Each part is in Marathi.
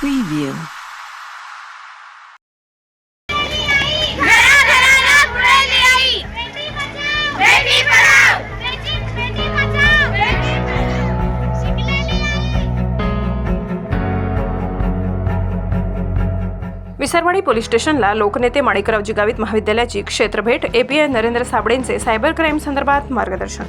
Preview. विसरवाडी पोलीस स्टेशनला लोकनेते माणिकराव जिगावित महाविद्यालयाची क्षेत्रभेट एपीआय नरेंद्र साबळेंचे सायबर क्राईम संदर्भात मार्गदर्शन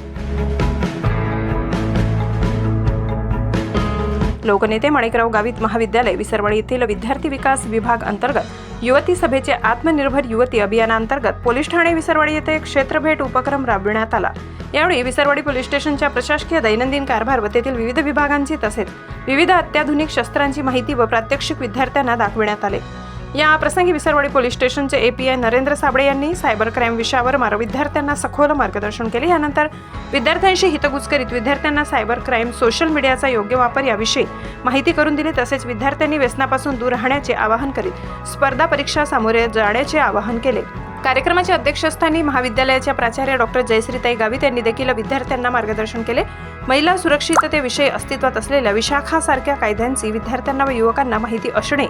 लोकनेते माणिकराव गावित महाविद्यालय विसरवाडी येथील विद्यार्थी विकास विभाग अंतर्गत युवती सभेचे आत्मनिर्भर युवती अभियानांतर्गत पोलीस ठाणे विसरवाडी येथे क्षेत्रभेट उपक्रम राबविण्यात आला. यावेळी विसरवाडी पोलीस स्टेशनच्या प्रशासकीय दैनंदिन कारभार व तेथील विविध विभागांची तसेच विविध अत्याधुनिक शस्त्रांची माहिती व प्रात्यक्षिक विद्यार्थ्यांना दाखविण्यात आले. या प्रसंगी विसरवाडी पोलीस स्टेशनचे एपीआय नरेंद्र साबळे यांनी सायबर क्राईम विषयावर मार विद्यार्थ्यांना सखोल मार्गदर्शन केले. यानंतर विद्यार्थ्यांशी हितगुज करीत विद्यार्थ्यांना सायबर क्राईम सोशल मीडियाचा योग्य वापर याविषयी माहिती करून दिली. तसेच विद्यार्थ्यांनी व्यसनापासून दूर राहण्याचे आवाहन करीत स्पर्धा परीक्षा सामोरे जाण्याचे आवाहन केले. कार्यक्रमाच्या अध्यक्षस्थानी महाविद्यालयाच्या प्राचार्य डॉक्टर जयश्रीताई गावित यांनी देखील विद्यार्थ्यांना मार्गदर्शन केले. महिला सुरक्षिततेविषयी अस्तित्वात असलेल्या विशाखासारख्या कायद्यांची विद्यार्थ्यांना व युवकांना माहिती असणे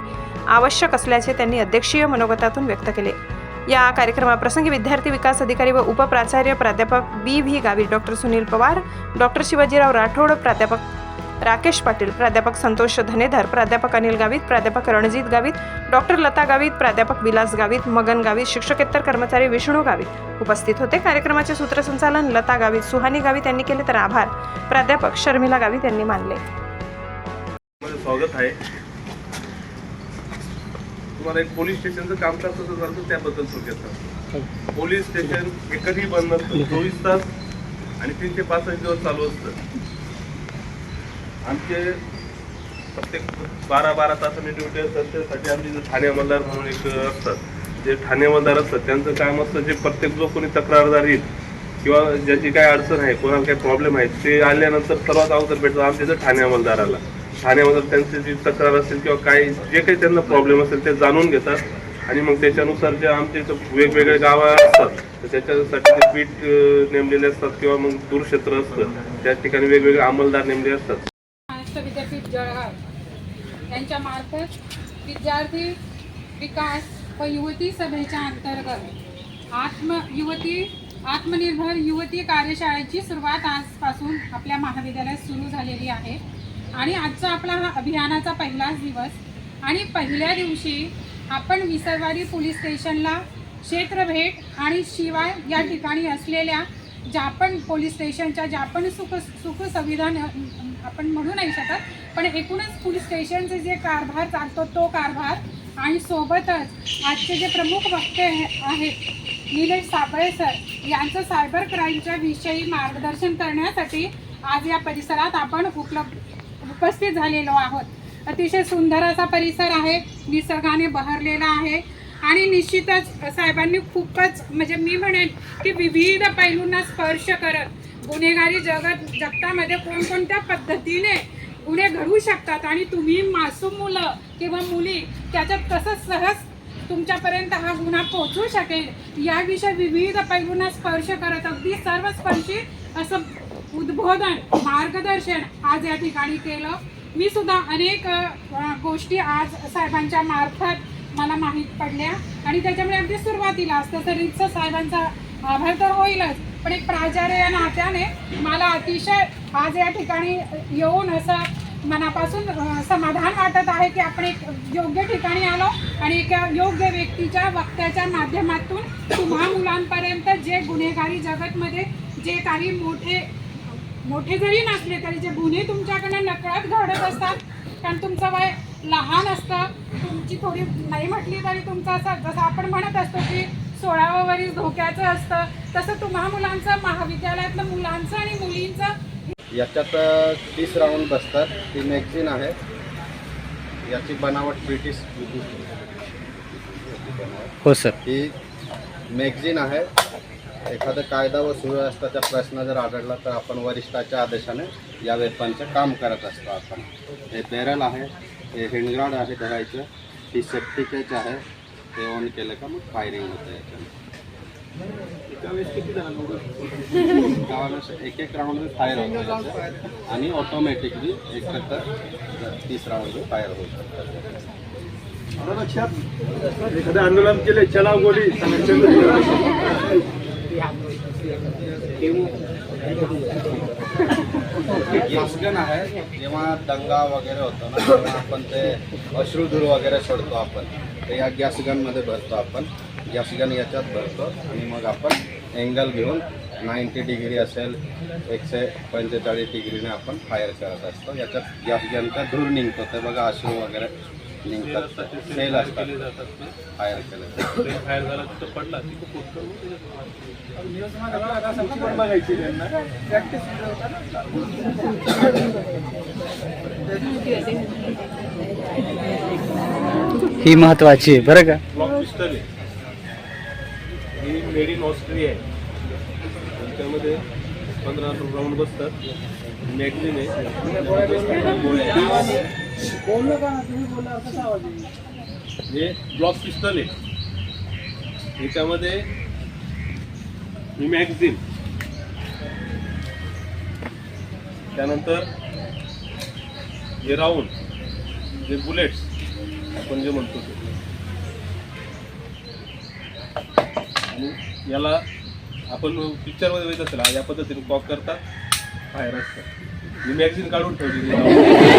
आवश्यक असल्याचे त्यांनी अध्यक्षीय मनोगतातून व्यक्त केले. या कार्यक्रमाप्रसंगी विद्यार्थी विकास अधिकारी व उपप्राचार्य प्राध्यापक B V Gavit doctor Sunil Pawar doctor Shivajirao Rathod प्राध्यापक राकेश पाटील प्राध्यापक संतोष धनेधर प्राध्यापक अनिल गावित प्राध्यापक रणजित गावित डॉक्टर लता गावित प्राध्यापक विलास गावित मगन गावित शिक्षकेतर कर्मचारी विष्णू गावित उपस्थित होते. कार्यक्रमाचे सूत्रसंचालन लता गावित सुहानी गावित यांनी केले तर आभार. प्राध्यापक शर्मिला गावित यांनी मानले. स्वागत आहे. तुम्हाला एक पोलीस स्टेशनचं काम कसं चालतं त्याबद्दल थोडक्यात पोलीस स्टेशन एकही बंद नसतं चोवीस तास आणि तीनशे पासष्ट दिवस चालू असतं. आमचे प्रत्येक बारा बारा तासांनी ड्युटी असतात त्यासाठी आमचे जे ठाणे अंमलदार म्हणून एक असतात. जे ठाणे अंमलदार असतात त्यांचं काम असतं जे प्रत्येक जो कोणी तक्रारदार येईल किंवा ज्याची काय अडचण आहे कोणाला काही प्रॉब्लेम आहे ते आल्यानंतर सर्वात अगोदर भेटतात आमच्या इथं ठाणे अंमलदाराला ठाणे अंमलदार त्यांची जी तक्रार असेल किंवा काय जे काही त्यांना प्रॉब्लेम असेल ते जाणून घेतात. आणि मग त्याच्यानुसार जे आमच्या इथं वेगवेगळे गावं असतात तर त्याच्यासाठी ते पीठ नेमलेले असतात किंवा मग दूरक्षेत्र असतं त्या ठिकाणी वेगवेगळे अंमलदार नेमले असतात. महाराष्ट्र विद्यापीठ जळगाव. यांच्यामार्फत विद्यार्थी विकास व युवती सभेच्या अंतर्गत आत्म युवती आत्मनिर्भर युवती कार्यशाळेची सुरुवात आजपासून आपल्या महाविद्यालयात सुरू झालेली आहे. आणि आजचा आपला हा अभियानाचा पहिलाच दिवस. आणि पहिल्या दिवशी आपण विसरवाडी पोलीस स्टेशनला क्षेत्रभेट आणि शिवाय या ठिकाणी असलेल्या ज्या पण पोलीस स्टेशनच्या ज्या पण सुख सुख संविधान आपण म्हणू नाही शकत पण एकूणच पोलीस स्टेशनचे जे कारभार चालतो तो कारभार आणि सोबतच आजचे जे प्रमुख वक्ते आहेत निलेश साबळे सर यांचं सायबर क्राईमच्या विषयी मार्गदर्शन करण्यासाठी आज या परिसरात आपण उपलब्ध उपस्थित झालेलो आहोत. अतिशय सुंदर असा परिसर आहे निसर्गाने बहरलेला आहे. आणि निश्चितच साहेबांनी खूपच म्हणजे मी म्हणेन की विविध पैलूंना स्पर्श करत गुन्हेगारी जगत जगतामध्ये कोणकोणत्या पद्धतीने गुन्हे घडू शकतात आणि तुम्ही मासूम मुलं किंवा मुली त्याच्यात कसं सहज तुमच्यापर्यंत हा गुन्हा पोहोचू शकेल याविषयी विविध पैलूंना स्पर्श करत अगदी सर्वस्पर्शी असं उद्बोधन मार्गदर्शन आज या ठिकाणी केलं. मी सुद्धा अनेक गोष्टी आज साहेबांच्या मार्फत मला माहीत पडल्या. आणि त्याच्यामुळे अगदी सुरुवातीला असतं तरीचं साहेबांचा आभार तर होईलच. पण एक प्राचार्य या नात्याने मला अतिशय आज या ठिकाणी येऊन असं मनापासून समाधान वाटत आहे की आपण एक योग्य ठिकाणी आलो आणि एका योग्य व्यक्तीच्या वक्त्याच्या माध्यमातून तुम्हा मुलांपर्यंत जे गुन्हेगारी जगतमध्ये जे काही मोठे मोठे जरी नसले तरी जे गुन्हे तुमच्याकडनं नकळत घडत असतात कारण तुमचं वय लहान असतं तुमची थोडी नाही म्हटली तरी तुमचं असं जसं आपण म्हणत असतो की सोळावं वरील धोक्याचं असतं तसं तुम्हा मुलांचं महाविद्यालयातलं मुलांचं आणि मुलींचं याच्यात तीस राऊंड बसतात. ती मॅगझिन आहे. याची बनावट ब्रिटिश हो सर. ही मॅगझिन आहे. एखादा कायदा व सुव्यवस्थेचा प्रश्न जर आढळला तर आपण वरिष्ठाच्या आदेशाने या वेपनचं काम करत असतो आपण. हे बॅरल आहे. हे हँडग्राउंड आहे धरायचं. ही सेफ्टी कॅच आहे. ते ऑन केलं का मग फायरिंग होतं त्यावेळेस एक एक राऊंड फायर होतं. आणि ऑटोमॅटिकली एकत्र तीस राऊंड फायर होतं एखादं आंदोलन केले चला गोली. गॅसगन आहे. जेव्हा दंगा वगैरे होतो ना तेव्हा आपण ते अश्रुधूर वगैरे सोडतो आपण. ते या गॅसगनमध्ये भरतो आपण. गॅसगन याच्यात भरतो आणि मग आपण अँगल घेऊन नाईंटी डिग्री असेल एकशे पंचेचाळीस डिग्रीने आपण फायर करत असतो. याच्यात गॅसगनचा धूर निघतो. ते बघा अश्रू वगैरे निघतात सेल असतात केले जातात ते. फायर केलं. ते बाहेर झाला तिथं पडला तिथं पोचतो ही महत्वाची आहे बरं का? ब्लॉक पिस्टल आहे. ही मेड इन ऑस्ट्रिया आहे. त्याच्यामध्ये पंधरा राऊंड बसतात. मॅगझिन आहे. हे ब्लॉक पिस्टल आहे. याच्यामध्ये ही मॅगझिन त्यानंतर हे राऊंड जे बुलेट्स आपण जे म्हणतो ते. आणि याला आपण पिक्चरमध्ये बघितलं असेल या पद्धतीने कॉक करतात बाहेर असतात. मी मॅगझिन काढून ठेवली